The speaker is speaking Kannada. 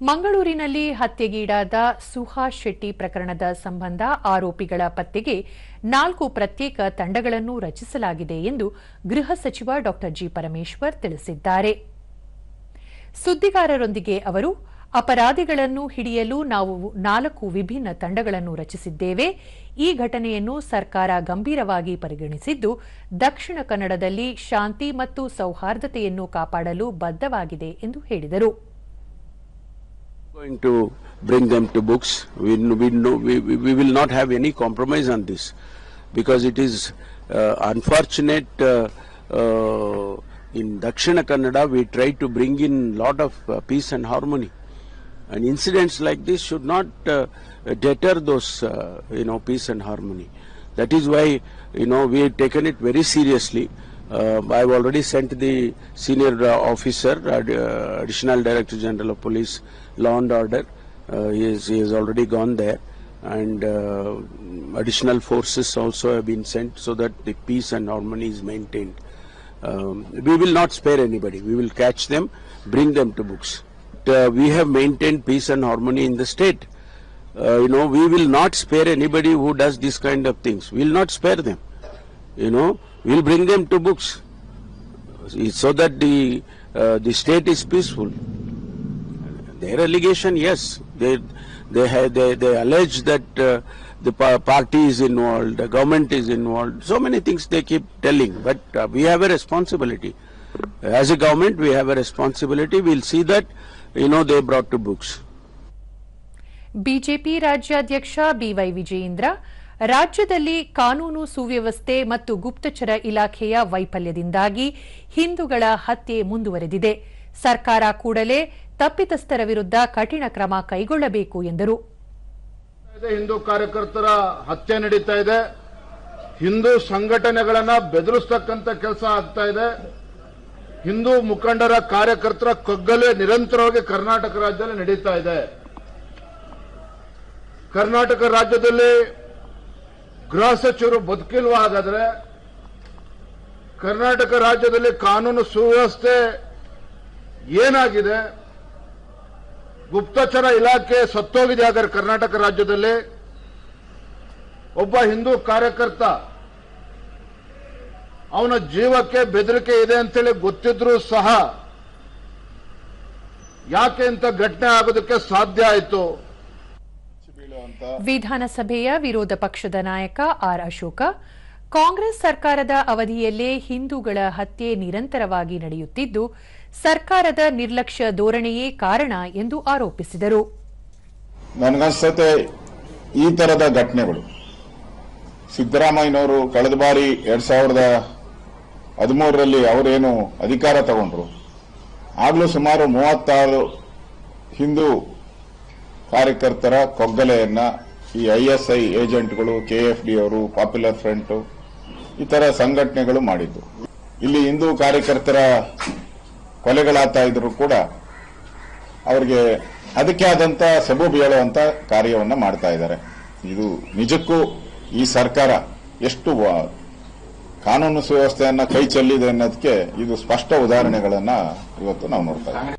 ಮಂಗಳೂರಿನಲ್ಲಿ ಹತ್ಯೆಗೀಡಾದ ಸುಹಾಸ್ ಶೆಟ್ಟಿ ಪ್ರಕರಣದ ಸಂಬಂಧ ಆರೋಪಿಗಳ ಪತ್ತೆಗೆ ನಾಲ್ಕು ಪ್ರತ್ಯೇಕ ತಂಡಗಳನ್ನು ರಚಿಸಲಾಗಿದೆ ಎಂದು ಗೃಹ ಸಚಿವ ಡಾ ಜಿ ಪರಮೇಶ್ವರ್ ತಿಳಿಸಿದ್ದಾರೆ. ಸುದ್ದಿಗಾರರೊಂದಿಗೆ ಅವರು, ಅಪರಾಧಿಗಳನ್ನು ಹಿಡಿಯಲು ನಾವು ನಾಲ್ಕು ವಿಭಿನ್ನ ತಂಡಗಳನ್ನು ರಚಿಸಿದ್ದೇವೆ. ಈ ಘಟನೆಯನ್ನು ಸರ್ಕಾರ ಗಂಭೀರವಾಗಿ ಪರಿಗಣಿಸಿದ್ದು, ದಕ್ಷಿಣ ಕನ್ನಡದಲ್ಲಿ ಶಾಂತಿ ಮತ್ತು ಸೌಹಾರ್ದತೆಯನ್ನು ಕಾಪಾಡಲು ಬದ್ಧವಾಗಿದೆ ಎಂದು ಹೇಳಿದರು. Going to bring them to books. We, we, know, we, we will not have any compromise on this because it is uh, unfortunate. Uh, uh, in Dakshina Kannada, we try to bring in lot of uh, peace and harmony, and incidents like this should not uh, deter those uh, you know peace and harmony. That is why you know we have taken it very seriously. Uh, I've already sent the senior uh, officer, uh, uh, additional director general of police, law and order. He, is, he has already gone there, and uh, additional forces also have been sent so that the peace and harmony is maintained. Um, we will not spare anybody. We will catch them, bring them to books. Uh, we have maintained peace and harmony in the state. Uh, you know, we will not spare anybody who does this kind of things. We will not spare them. You know, we'll bring them to books so that the uh, the state is peaceful. Their allegation, yes, they they have, they, they allege that uh, the pa- party is involved, the government is involved. So many things they keep telling, but uh, we have a responsibility. As a government, we have a responsibility. We'll see that you know they brought to books. BJP ರಾಜ್ಯಾಧ್ಯಕ್ಷ ಬಿವೈ ವಿಜಯೇಂದ್ರ ರಾಜ್ಯದಲ್ಲಿ ಕಾನೂನು ಸುವ್ಯವಸ್ಥೆ ಮತ್ತು ಗುಪ್ತಚರ ಇಲಾಖೆಯ ವೈಫಲ್ಯದಿಂದಾಗಿ ಹಿಂದೂಗಳ ಹತ್ಯೆ ಮುಂದುವರೆದಿದೆ. ಸರ್ಕಾರ ಕೂಡಲೇ ತಪ್ಪಿತಸ್ಥರ ವಿರುದ್ಧ ಕಠಿಣ ಕ್ರಮ ಕೈಗೊಳ್ಳಬೇಕು ಎಂದರು. ಹಿಂದೂ ಕಾರ್ಯಕರ್ತರ ಹತ್ಯೆ ನಡೀತಾ ಇದೆ. ಹಿಂದೂ ಸಂಘಟನೆಗಳನ್ನ ಬೆದರಿಸತಕ್ಕಂಥ ಕೆಲಸ ಆಗ್ತಾ ಇದೆ. ಹಿಂದೂ ಮುಖಂಡರ ಕಾರ್ಯಕರ್ತರ ಕಗ್ಗಲೆ ನಿರಂತರವಾಗಿ ಕರ್ನಾಟಕ ರಾಜ್ಯದಲ್ಲಿ ನಡೀತಾ ಇದೆ. ಕರ್ನಾಟಕ ರಾಜ್ಯದಲ್ಲಿ ಗೃಹ ಸಚಿವರು ಬದುಕಿಲ್ವಾ ಹಾಗಾದ್ರೆ ಕರ್ನಾಟಕ ರಾಜ್ಯದಲ್ಲಿ ಕಾನೂನು ಸುವ್ಯವಸ್ಥೆ ಏನಾಗಿದೆ? ಗುಪ್ತಚರ ಇಲಾಖೆ ಸತ್ತೋಗಿದೆ ಹಾಗಾದ್ರೆ ಕರ್ನಾಟಕ ರಾಜ್ಯದಲ್ಲಿ. ಒಬ್ಬ ಹಿಂದೂ ಕಾರ್ಯಕರ್ತ, ಅವನ ಜೀವಕ್ಕೆ ಬೆದರಿಕೆ ಇದೆ ಅಂತೇಳಿ ಗೊತ್ತಿದ್ರೂ ಸಹ ಯಾಕೆ ಇಂಥ ಘಟನೆ ಆಗೋದಕ್ಕೆ ಸಾಧ್ಯ ಆಯಿತು? ವಿಧಾನಸಭೆಯ ವಿರೋಧ ಪಕ್ಷದ ನಾಯಕ ಆರ್ ಅಶೋಕ ಕಾಂಗ್ರೆಸ್ ಸರ್ಕಾರದ ಅವಧಿಯಲ್ಲೇ ಹಿಂದೂಗಳ ಹತ್ಯೆ ನಿರಂತರವಾಗಿ ನಡೆಯುತ್ತಿದ್ದು ಸರ್ಕಾರದ ನಿರ್ಲಕ್ಷ್ಯ ಧೋರಣೆಯೇ ಕಾರಣ ಎಂದು ಆರೋಪಿಸಿದರು. ನನಗನ್ಸತ್ತೆ ಈ ತರದ ಘಟನೆಗಳು. ಸಿದ್ದರಾಮಯ್ಯನವರು ಕಳೆದ ಬಾರಿ ಎರಡ್ ಸಾವಿರದ ಹದಿಮೂರರಲ್ಲಿ ಅವರೇನು ಅಧಿಕಾರ ತಗೊಂಡ್ರು ಆಗಲೂ ಸುಮಾರು ಮೂವತ್ತಾರು ಹಿಂದೂ ಕಾರ್ಯಕರ್ತರ ಕೊಗ್ಗಲೆಯನ್ನ ಈ ಐಎಸ್ಐ ಏಜೆಂಟ್ಗಳು ಕೆಎಫ್ಡಿ ಅವರು, ಪಾಪ್ಯುಲರ್ ಫ್ರಂಟ್ ಇತರ ತರ ಸಂಘಟನೆಗಳು ಮಾಡಿದ್ದು. ಇಲ್ಲಿ ಹಿಂದೂ ಕಾರ್ಯಕರ್ತರ ಕೊಲೆಗಳಾಗ್ತಾ ಇದ್ರು ಕೂಡ ಅವರಿಗೆ ಅದಕ್ಕೆ ಆದಂತ ಸಬೂಬು ಹೇಳುವಂತ ಕಾರ್ಯವನ್ನ ಮಾಡ್ತಾ ಇದ್ದಾರೆ. ಇದು ನಿಜಕ್ಕೂ ಈ ಸರ್ಕಾರ ಎಷ್ಟು ಕಾನೂನು ಸುವ್ಯವಸ್ಥೆಯನ್ನ ಕೈ ಚೆಲ್ಲಿದೆ ಅನ್ನೋದಕ್ಕೆ ಇದು ಸ್ಪಷ್ಟ ಉದಾಹರಣೆಗಳನ್ನ ಇವತ್ತು ನಾವು ನೋಡ್ತಾ ಇದ್ದೀವಿ.